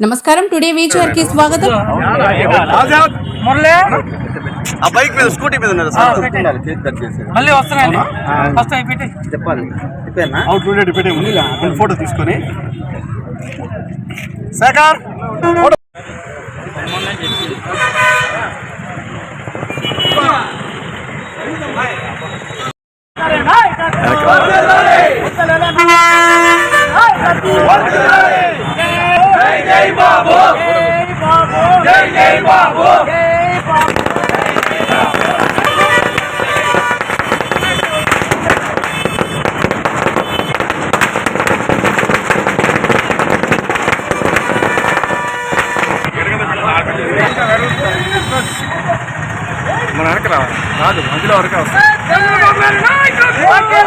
నమస్కారం టుడే వీచర్కి స్వాగతం. ఆ బైక్ మీద స్కూటీ మీద సార్. మళ్ళీ వస్తున్నాయండి. పెట్టి చెప్పాలి. అవుట్ ఉంది ఫోటో తీసుకొని. శేఖర్! ఫోటో మన వెనక రా రాదు మధ్యలో వరకే వస్తుంది కొంచెం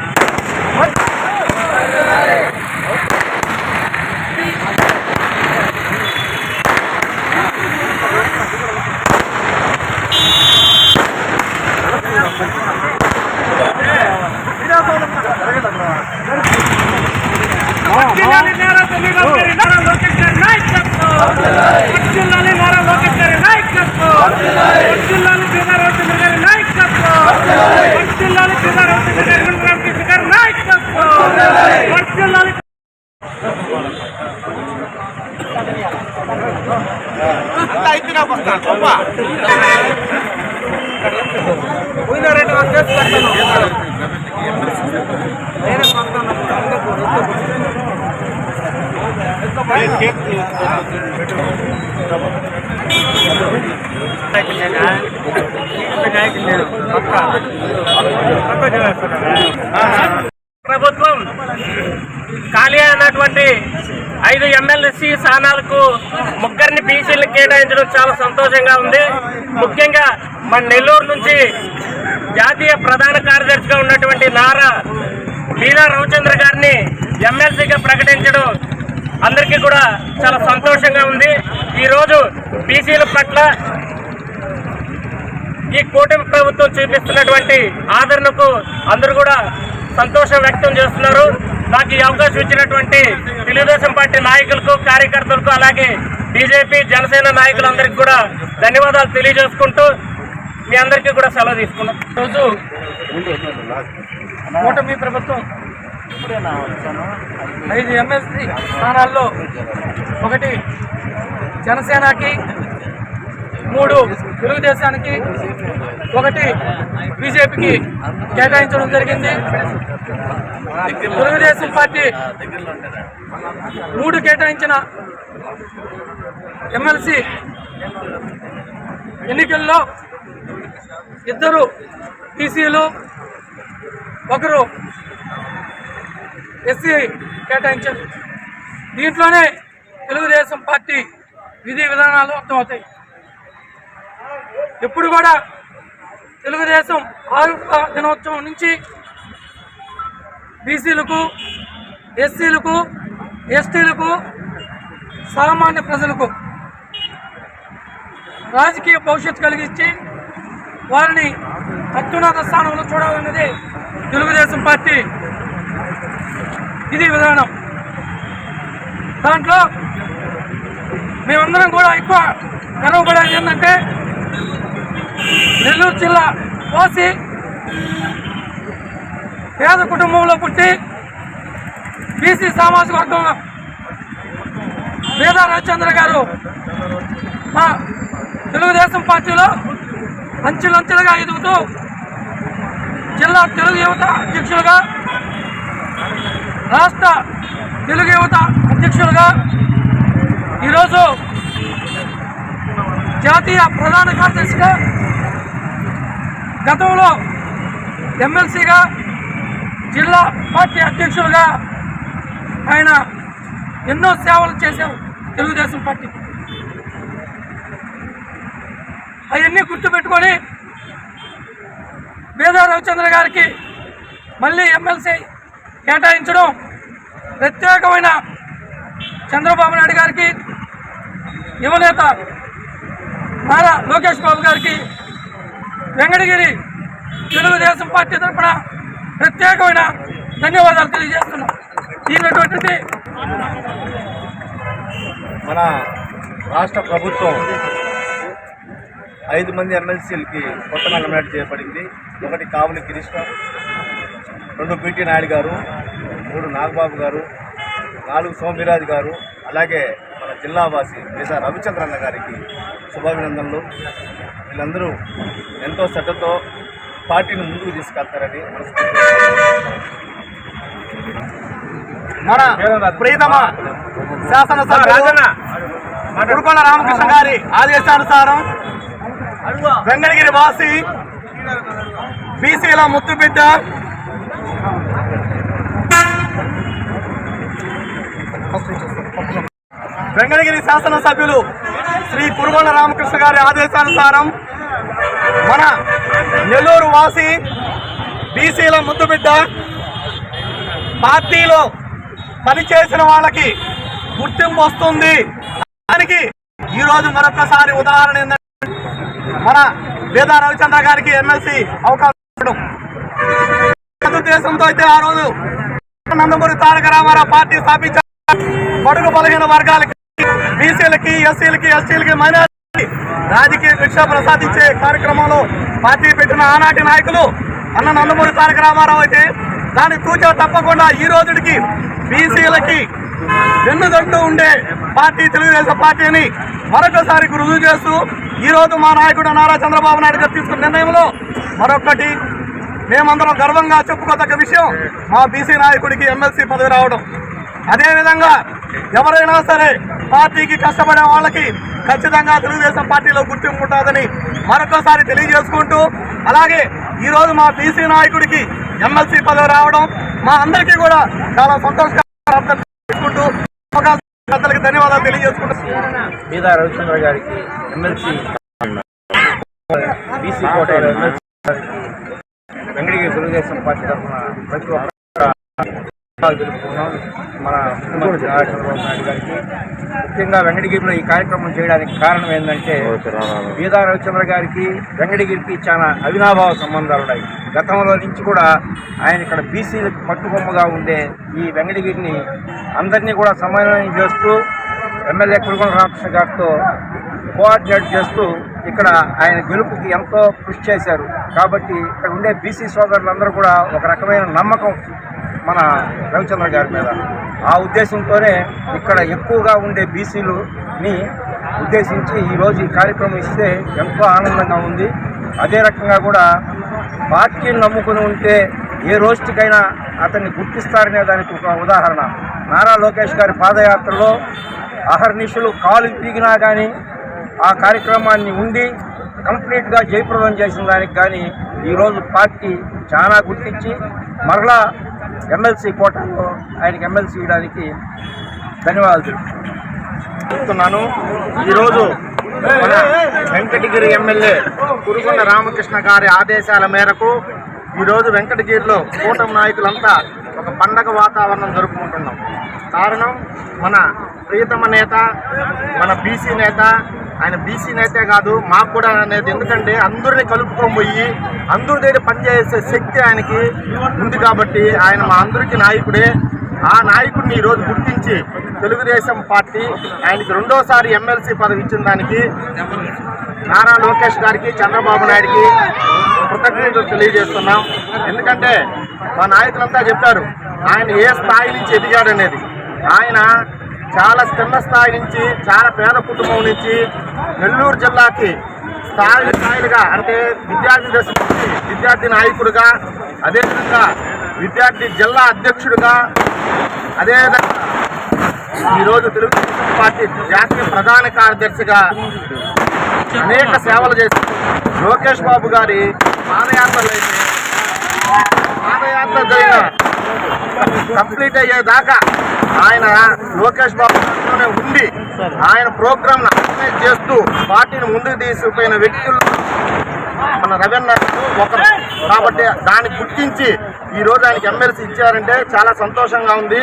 కనబడతలే ప్రభుత్వం ఖాళీ అయినటువంటి ఐదు ఎమ్మెల్సీ స్థానాలకు ముగ్గురిని బీసీలు కేటాయించడం చాలా సంతోషంగా ఉంది. ముఖ్యంగా మన నెల్లూరు నుంచి జాతీయ ప్రధాన కార్యదర్శిగా ఉన్నటువంటి నారా మీనా రవిచంద్ర గారిని ఎమ్మెల్సీగా ప్రకటించడం అందరికీ కూడా చాలా సంతోషంగా ఉంది. ఈరోజు బీసీల పట్ల ఈ కూటమి ప్రభుత్వం చూపిస్తున్నటువంటి ఆదరణకు అందరూ కూడా సంతోషం వ్యక్తం చేస్తున్నారు. నాకు ఈ అవకాశం ఇచ్చినటువంటి తెలుగుదేశం పార్టీ నాయకులకు కార్యకర్తలకు అలాగే బీజేపీ జనసేన నాయకులందరికీ కూడా ధన్యవాదాలు తెలియజేసుకుంటూ మీ అందరికీ కూడా సెలవు తీసుకున్నాం. రోజు కూటమి ప్రభుత్వం ఐదు ఎంఎస్సీ స్థానాల్లో ఒకటి జనసేనకి మూడు తెలుగుదేశానికి ఒకటి బీజేపీకి కేటాయించడం జరిగింది. తెలుగుదేశం పార్టీ మూడు కేటాయించిన ఎమ్మెల్సీ ఎన్నికల్లో ఇద్దరు టీసీలు ఒకరు ఎస్సీ కేటాయించారు. దీంట్లోనే తెలుగుదేశం పార్టీ విధి విధానాలు అర్థమవుతాయి. ఎప్పుడు కూడా తెలుగుదేశం ఆరు దినోత్సవం నుంచి బీసీలకు ఎస్సీలకు ఎస్టీలకు సామాన్య ప్రజలకు రాజకీయ భవిష్యత్తు కలిగించి వారిని అత్యున్నత స్థానంలో చూడాలన్నది తెలుగుదేశం పార్టీ ఇది విధానం. దాంట్లో మేమందరం కూడా ఎక్కువ గర్వపడేది ఏంటంటే నెల్లూరు జిల్లా కోసి పేద కుటుంబంలో పుట్టి బీసీ సామాజిక వర్గం వేద రాజచంద్ర గారు మా తెలుగుదేశం పార్టీలో అంచెలంచెలుగా ఎదుగుతూ జిల్లా తెలుగు యువత అధ్యక్షులుగా రాష్ట్ర తెలుగు యువత అధ్యక్షులుగా ఈరోజు జాతీయ ప్రధాన కార్యదర్శిగా గతంలో ఎమ్మెల్సీగా జిల్లా పార్టీ అధ్యక్షులుగా ఆయన ఎన్నో సేవలు చేశారు తెలుగుదేశం పార్టీ. అవన్నీ గుర్తుపెట్టుకొని మేధా రవిచంద్ర గారికి మళ్ళీ ఎమ్మెల్సీ కేటాయించడం ప్రత్యేకమైన చంద్రబాబు నాయుడు గారికి యువనేత నారా లోకేష్ బాబు గారికి వెంకటగిరి తెలుగుదేశం పార్టీ తరఫున ప్రత్యేకమైన ధన్యవాదాలు తెలియజేస్తున్నాం. దీనిటువంటిది మన రాష్ట్ర ప్రభుత్వం ఐదు మంది ఎమ్మెల్సీలకి కొత్త నామినేట్ చేయబడింది. ఒకటి కావులి గిరీష్ రెండు పిటి నాయుడు గారు మూడు నాగబాబు గారు నాలుగు సోమిరాజు గారు అలాగే మన జిల్లావాసి మిగతా రవిచంద్రన్న గారికి శుభాభినందనలు. వీళ్ళందరూ ఎంతో శ్రద్ధతో పార్టీని ముందుకు తీసుకెళ్తారని మన ప్రియతమ శాసనసభ్యులు గురుకొండ రామకృష్ణ గారి ఆదేశానుసారం వెంకటగిరి వాసి బీసీల ముత్తు బిడ్డ. వెంకటగిరి శాసనసభ్యులు శ్రీ కురుగొండ రామకృష్ణ గారి ఆదేశానుసారం మన నెల్లూరు వాసి బీసీల ముద్దు బిడ్డ పార్టీలో పనిచేసిన వాళ్ళకి గుర్తింపు వస్తుంది. దానికి ఈ రోజు మరొకసారి ఉదాహరణ ఏంటంటే మన వేదా రవిచంద్ర గారికి ఎమ్మెల్సీ అవకాశం. ఉద్దేశంతో అయితే ఆ రోజు నందమూరి తారక రామారావు పార్టీ స్థాపించారు. బడుగు బలహీన వర్గాలకి బీసీలకి ఎస్సీలకి ఎస్టీలకి మైనారిటీ రాజకీయ శిక్ష ప్రసాదించే కార్యక్రమంలో పార్టీ పెట్టిన ఆనాటి నాయకులు అన్న నందమూరి తారక రామారావు అయితే దాని తూచా తప్పకుండా ఈ రోజుకి బీసీలకి వెన్నుదంటూ ఉండే పార్టీ తెలుగుదేశం పార్టీ అని మరొకసారి రుజువు చేస్తూ ఈ రోజు మా నాయకుడు నారా చంద్రబాబు నాయుడు గారు తీసుకున్న నిర్ణయంలో మరొకటి మేమందరం గర్వంగా చెప్పుకోదగ్గ విషయం మా బీసీ నాయకుడికి ఎమ్మెల్సీ పదవి రావడం. అదేవిధంగా ఎవరైనా సరే పార్టీకి కష్టపడే వాళ్ళకి ఖచ్చితంగా తెలుగుదేశం పార్టీలో గుర్తింపు ఉంటుందని మరొకసారి తెలియజేసుకుంటూ అలాగే ఈరోజు మా బీసీ నాయకుడికి ఎమ్మెల్సీ పదవి రావడం మా అందరికీ కూడా చాలా సంతోషకరంగా పెద్దలకి ధన్యవాదాలు తెలియజేసుకుంటూ. రవిచంద్ర గారికి MLC BC MLC. Venkatagiri Telugu Desam party తరఫున ప్రతి ఒక్క మన ముఖ్యమంత్రి నారా చంద్రబాబు నాయుడు గారికి ముఖ్యంగా వెంకటగిరిలో ఈ కార్యక్రమం చేయడానికి కారణం ఏంటంటే బీదా రవిచంద్ర గారికి వెంకటగిరికి చాలా అవినాభావ సంబంధాలు ఉన్నాయి. గతంలో నుంచి కూడా ఆయన ఇక్కడ బీసీలకు పట్టుబొమ్మగా ఉండే ఈ వెంకటగిరిని అందరినీ కూడా సమన్వయం చేస్తూ ఎమ్మెల్యే కురుగొండ రామకృష్ణ గారితో కోఆర్డినేట్ చేస్తూ ఇక్కడ ఆయన గెలుపుకి ఎంతో కృషి చేశారు. కాబట్టి ఇక్కడ ఉండే బీసీ సోదరులందరూ కూడా ఒక రకమైన నమ్మకం మన రవిచంద్ర గారి మీద. ఆ ఉద్దేశంతోనే ఇక్కడ ఎక్కువగా ఉండే బీసీలుని ఉద్దేశించి ఈరోజు ఈ కార్యక్రమం ఇస్తే ఎంతో ఆనందంగా ఉంది. అదే రకంగా కూడా పార్టీని నమ్ముకుని ఉంటే ఏ రోజుకైనా అతన్ని గుర్తిస్తారనే దానికి ఒక ఉదాహరణ. నారా లోకేష్ గారి పాదయాత్రలో అహర్నిశలు కాలు పీగినా కానీ ఆ కార్యక్రమాన్ని ఉండి కంప్లీట్గా జయప్రదం చేసిన దానికి కానీ ఈరోజు పార్టీ చాలా గుర్తించి మరలా ఎమ్మెల్సీ కోటాలో ఆయనకి ఎమ్మెల్సీ ఇవ్వడానికి ధన్యవాదాలు తెలుపుతున్నాను. ఈరోజు మన వెంకటగిరి ఎమ్మెల్యే కురుగొండ రామకృష్ణ గారి ఆదేశాల మేరకు ఈరోజు వెంకటగిరిలో కూటమి నాయకులంతా ఒక పండగ వాతావరణం జరుపుకుంటున్నాం. కారణం మన ప్రియతమ నేత మన బీసీ నేత ఆయన బీసీ నేతే కాదు మాకు కూడా అనేది ఎందుకంటే అందరిని కలుపుకొని పోయి అందరి దగ్గర పనిచేసే శక్తి ఆయనకి ఉంది కాబట్టి ఆయన మా అందరికీ నాయకుడే. ఆ నాయకుడిని ఈరోజు గుర్తించి తెలుగుదేశం పార్టీ ఆయనకి రెండోసారి ఎమ్మెల్సీ పదవి ఇచ్చిన దానికి నారా లోకేష్ గారికి చంద్రబాబు నాయుడికి కృతజ్ఞతలు తెలియజేస్తున్నాం. ఎందుకంటే మా నాయకులంతా చెప్పారు ఆయన ఏ స్థాయి నుంచి ఎదిగాడనేది. ఆయన చాలా చిన్న స్థాయి నుంచి చాలా పేద కుటుంబం నుంచి నెల్లూరు జిల్లాకి స్థాయి స్థాయిలుగా అంటే విద్యార్థి దశ నుంచి విద్యార్థి నాయకుడిగా అదేవిధంగా విద్యార్థి జిల్లా అధ్యక్షుడిగా అదేవిధంగా ఈరోజు తెలుగుదేశం పార్టీ జాతీయ ప్రధాన కార్యదర్శిగా అనేక సేవలు చేసి లోకేష్ బాబు గారి పాదయాత్రలు అయితే పాదయాత్ర జరిగిన కంప్లీట్ అయ్యేదాకా ఆయన లోకేష్ బాబు గారితోనే ఉండి ఆయన ప్రోగ్రామ్ ఆర్గనైజ్ చేస్తూ పార్టీని ముందుకు తీసుకుపోయిన వ్యక్తులు మన రవీంద్ర ఒకరు కాబట్టి దాన్ని గుర్తించి ఈ రోజు ఆయనకి ఎమ్మెల్సీ ఇచ్చారంటే చాలా సంతోషంగా ఉంది.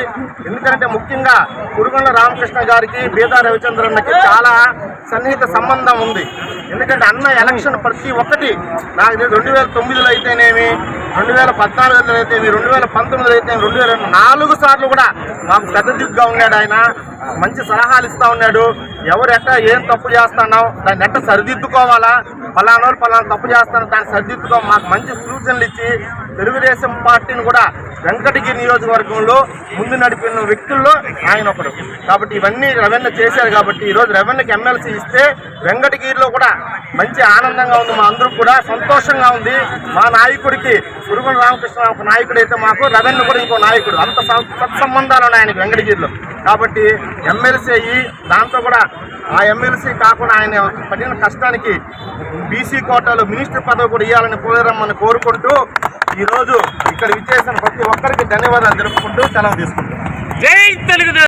ఎందుకంటే ముఖ్యంగా కురుగొండ రామకృష్ణ గారికి బీదా రవిచంద్రన్నకి చాలా సన్నిహిత సంబంధం ఉంది. ఎందుకంటే అన్న ఎలక్షన్ ప్రతి ఒక్కటి నాకు తెలిసి రెండు వేల తొమ్మిదిలో అయితేనేమి రెండు వేల పద్నాలుగులో అయితేమి రెండు వేల పంతొమ్మిదిలో అయితే రెండు వేల నాలుగు సార్లు కూడా మాకు పెద్ద దిగ్గుగా ఉన్నాడు ఆయన. మంచి సలహాలు ఇస్తూ ఉన్నాడు. ఎవరు ఎట్ట ఏం తప్పు చేస్తున్నావు దాన్ని ఎట్ట సరిదిద్దుకోవాలా? ఫలానా ఫలానా తప్పు చేస్తాను దాన్ని సరిదిద్దుకో మాకు మంచి సూచనలు ఇచ్చి తెలుగుదేశం పార్టీని కూడా వెంకటగిరి నియోజకవర్గంలో ముందు నడిపిన వ్యక్తుల్లో ఆయన ఒకడు. కాబట్టి ఇవన్నీ రవెన్న చేశారు కాబట్టి ఈరోజు రవెన్నకి ఎమ్మెల్సీ ఇస్తే వెంకటగిరిలో కూడా మంచి ఆనందంగా ఉంది మా అందరూ కూడా సంతోషంగా ఉంది. మా నాయకుడికి పురుగుల రామకృష్ణ ఒక నాయకుడు అయితే మాకు రవెన్న కూడా ఇంకో నాయకుడు. అంత సత్సంబంధాలు ఉన్నాయి ఆయనకి వెంకటగిరిలో. కాబట్టి ఎమ్మెల్సీ అయ్యి దాంతో కూడా ఆ ఎమ్మెల్సీ కాకుండా ఆయన పడిన కష్టానికి బీసీ కోటాలో మినిస్టర్ పదవి కూడా ఇవ్వాలని కోరమ్మని కోరుకుంటూ ఈరోజు ఇక్కడ విచ్చేసిన ప్రతి ఒక్కరికి ధన్యవాదాలు తెలుపుకుంటూ సెలవు తీసుకుంటాం జై తెలుగు